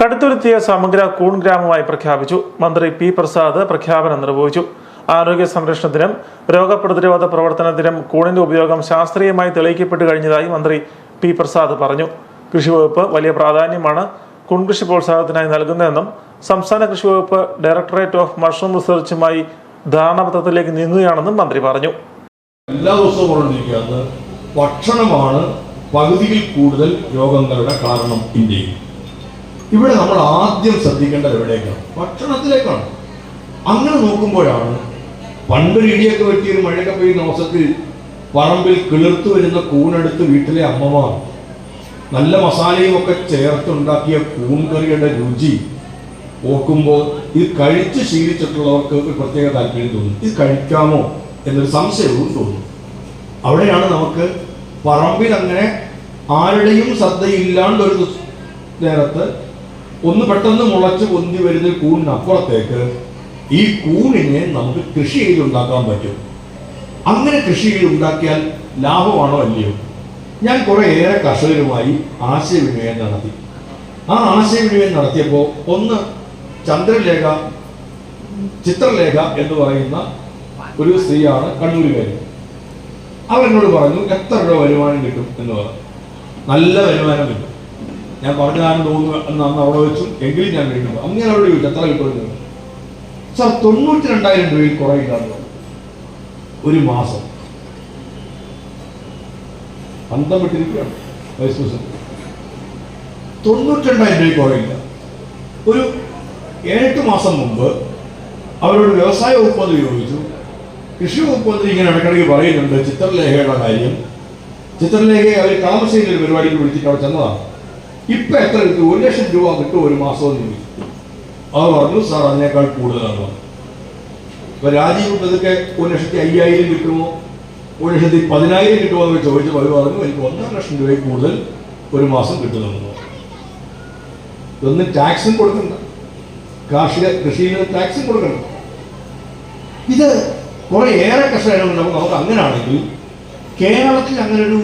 കടുത്തുരുത്തിയ സമഗ്ര കൂൺ ഗ്രാമമായി പ്രഖ്യാപിച്ചു. മന്ത്രി പി പ്രസാദ് പ്രഖ്യാപനം നിർവഹിച്ചു. ആരോഗ്യ സംരക്ഷണ സംരക്ഷണത്തിനും രോഗപ്രതിരോധ പ്രവർത്തന പ്രവർത്തനത്തിനും കൂണിന്റെ ഉപയോഗം ശാസ്ത്രീയമായി തെളിയിക്കപ്പെട്ടു കഴിഞ്ഞതായി മന്ത്രി പി പ്രസാദ് പറഞ്ഞു. കൃഷിവകുപ്പ് വലിയ പ്രാധാന്യമാണ് കുൺകൃഷി പ്രോത്സാഹനത്തിനായി നൽകുന്നതെന്നും സംസ്ഥാന കൃഷി വകുപ്പ് ഡയറക്ടറേറ്റ് ഓഫ് മഷ്റൂം റിസർച്ചുമായി ധാരണാപത്രത്തിലേക്ക് നീങ്ങുകയാണെന്നും മന്ത്രി പറഞ്ഞു. എല്ലാ ദിവസവും ഭക്ഷണമാണ് പകുതിയിൽ കൂടുതൽ രോഗങ്ങളുടെ കാരണം ഇന്ത്യയിൽ. ഇവിടെ നമ്മൾ ആദ്യം ശ്രദ്ധിക്കേണ്ടത് എവിടേക്കാണ്? ഭക്ഷണത്തിലേക്കാണ്. അങ്ങനെ നോക്കുമ്പോഴാണ് പണ്ടൊരു ഇടിയൊക്കെ വെട്ടിയൊരു മഴയൊക്കെ പെയ്യുന്ന അവസരത്തിൽ പറമ്പിൽ കിളിർത്തു വരുന്ന കൂണെടുത്ത് വീട്ടിലെ അമ്മമാർ നല്ല മസാലയും ഒക്കെ ചേർത്തുണ്ടാക്കിയ കൂൺ കറിയുടെ രുചി ഓർക്കുമ്പോൾ ഇത് കഴിച്ച് ശീലിച്ചിട്ടുള്ളവർക്ക് ഒരു പ്രത്യേക താല്പര്യം തോന്നും. ഇത് കഴിക്കാമോ എന്നൊരു സംശയവും തോന്നും. അവിടെയാണ് നമുക്ക് പറമ്പിൽ അങ്ങനെ ആരുടെയും ശ്രദ്ധയില്ലാണ്ട് ഒരു ദിവസം നേരത്ത് ഒന്ന് പെട്ടെന്ന് മുളച്ച് പൊന്തി വരുന്ന കൂണിനപ്പുറത്തേക്ക് ഈ കൂണിനെ നമുക്ക് കൃഷി ചെയ്തുണ്ടാക്കാൻ പറ്റും. അങ്ങനെ കൃഷി ചെയ്തുണ്ടാക്കിയാൽ ലാഭമാണോ അല്ലയോ? ഞാൻ കുറെ ഏറെ കർഷകരുമായി ആശയവിനിമയം നടത്തി. ആ ആശയവിനിമയം നടത്തിയപ്പോൾ ഒന്ന് ചന്ദ്രലേഖ ചിത്രലേഖ എന്ന് പറയുന്ന ഒരു സ്ത്രീയാണ് കണ്ണൂരുകാരി. അവർ എന്നോട് പറഞ്ഞു എത്ര രൂപ വരുമാനം കിട്ടും? എന്ന് പറഞ്ഞു. നല്ല വരുമാനം കിട്ടും. ഞാൻ പറഞ്ഞതാണെന്ന് തോന്നുന്നു എന്ന് അന്ന് അവിടെ വെച്ചു. എങ്കിലും ഞാൻ വീണ്ടും അങ്ങനെ അവരോട് ചോദിച്ചു എത്ര കിട്ടുമെന്ന്. സാർ തൊണ്ണൂറ്റി രണ്ടായിരം രൂപയിൽ കുറയില്ലാന്ന് ഒരു മാസം. അന്തം വിട്ടിരിക്കുകയാണ് തൊണ്ണൂറ്റി രണ്ടായിരം രൂപയിൽ കുറയില്ല ഒരു ഏഴെട്ട് മാസം മുമ്പ് അവരോട് വ്യവസായ വകുപ്പ് മന്ത്രി ചോദിച്ചു. കൃഷി വകുപ്പ് മന്ത്രി ഇങ്ങനെ ഇടയ്ക്കിടയ്ക്ക് പറയുന്നുണ്ട് ചിത്രലേഖയുടെ കാര്യം. ചിത്രലേഖയെ അവർ കളമശ്ശേരി ഒരു പരിപാടിക്ക് വിളിച്ചിട്ട് അവിടെ ചെന്നതാണ്. ഇപ്പൊ എത്ര കിട്ടും ഒരു ലക്ഷം രൂപ കിട്ടും ഒരു മാസം നിന്ന്. അവർ പറഞ്ഞു സാർ അതിനേക്കാൾ കൂടുതലാണ്. ഇപ്പൊ രാജീവ് ഇതൊക്കെ ഒരു ലക്ഷത്തി അയ്യായിരം കിട്ടുമോ? ഒരു ലക്ഷത്തി പതിനായിരം കിട്ടുമോ എന്ന് ചോദിച്ചപ്പോൾ അവർ പറഞ്ഞു എനിക്ക് ഒന്നര ലക്ഷം രൂപയിൽ കൂടുതൽ ഒരു മാസം കിട്ടുമെന്ന് പറഞ്ഞു. ഇതൊന്നും ടാക്സും കൊടുക്കണ്ട. കാർഷിക കൃഷിയിൽ ടാക്സും കൊടുക്കണ്ട ഇത് കുറെ ഏറെ കർഷകരുണ്ട്. നമുക്ക് അങ്ങനെ അങ്ങനെയാണെങ്കിൽ കേരളത്തിൽ അങ്ങനെ ഒരു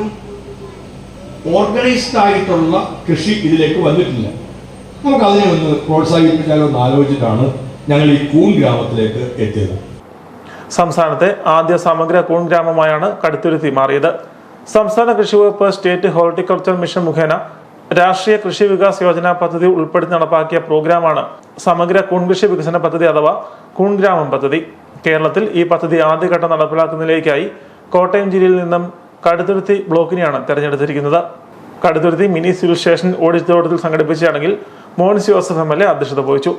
ഓർഗനൈസ്ഡ് ആയിട്ടുള്ള കൃഷി ഇതിലേക്ക് വന്നിട്ടില്ല. നമുക്ക് അതിനെ ഒന്ന് പ്രോത്സാഹിപ്പിച്ചാലോ എന്ന് ആലോചിച്ചിട്ടാണ് ഞങ്ങൾ ഈ കൂൺ ഗ്രാമത്തിലേക്ക് എത്തിയത്. സംസ്ഥാനത്തെ ആദ്യ സമഗ്ര കൂൺ ഗ്രാമമായാണ് കടുത്തുരുത്തി മാറിയത്. സംസ്ഥാന കൃഷി വകുപ്പ് സ്റ്റേറ്റ് ഹോർട്ടിക്കൾച്ചർ മിഷൻ മുഖേന രാഷ്ട്രീയ കൃഷി വികാസ് യോജന പദ്ധതി ഉൾപ്പെടുത്തി നടപ്പാക്കിയ പ്രോഗ്രാമാണ് സമഗ്ര കൂൺ കൃഷി വികസന പദ്ധതി അഥവാ കൂൺ ഗ്രാമം പദ്ധതി. കേരളത്തിൽ ഈ പദ്ധതി ആദ്യഘട്ടം നടപ്പിലാക്കുന്നതിലേക്കായി കോട്ടയം ജില്ലയിൽ നിന്നും കടുത്തുരുത്തി ബ്ലോക്കിനെയാണ് തെരഞ്ഞെടുത്തിരിക്കുന്നത്. കടുത്തുരുത്തി മിനി സിവിൽ സ്റ്റേഷൻ ഓഡിറ്റോറിയത്തിൽ സംഘടിപ്പിച്ച ചടങ്ങിൽ Mons Joseph M L A അധ്യക്ഷത വഹിച്ചു.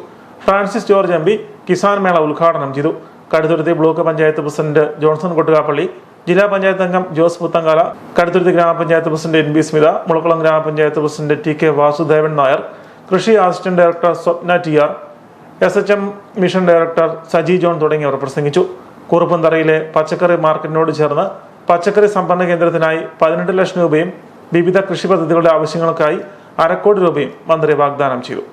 Francis George M P Kisan Mela ഉദ്ഘാടനം ചെയ്തു. Kaduthuruthy block panchayat president Johnson Kottukappally ജില്ലാ പഞ്ചായത്ത് അംഗം Jose Puthenkala Kaduthuruthy grama panchayat president N B Smitha Mulakkulam grama panchayat president T K Vasudevan Nair കൃഷി assistant director Swapna T R S H M mission director Saji John തുടങ്ങിയവർ പ്രസംഗിച്ചു. കുറുപ്പന്തറയിലെ പച്ചക്കറി മാർക്കറ്റിനോട് ചേർന്ന് പച്ചക്കറി സംഭരണ കേന്ദ്രത്തിനായി പതിനെട്ട് ലക്ഷം രൂപയും വിവിധ കൃഷി പദ്ധതികളുടെ ആവശ്യങ്ങൾക്കായി അരക്കോടി രൂപയും മന്ത്രി വാഗ്ദാനം ചെയ്തു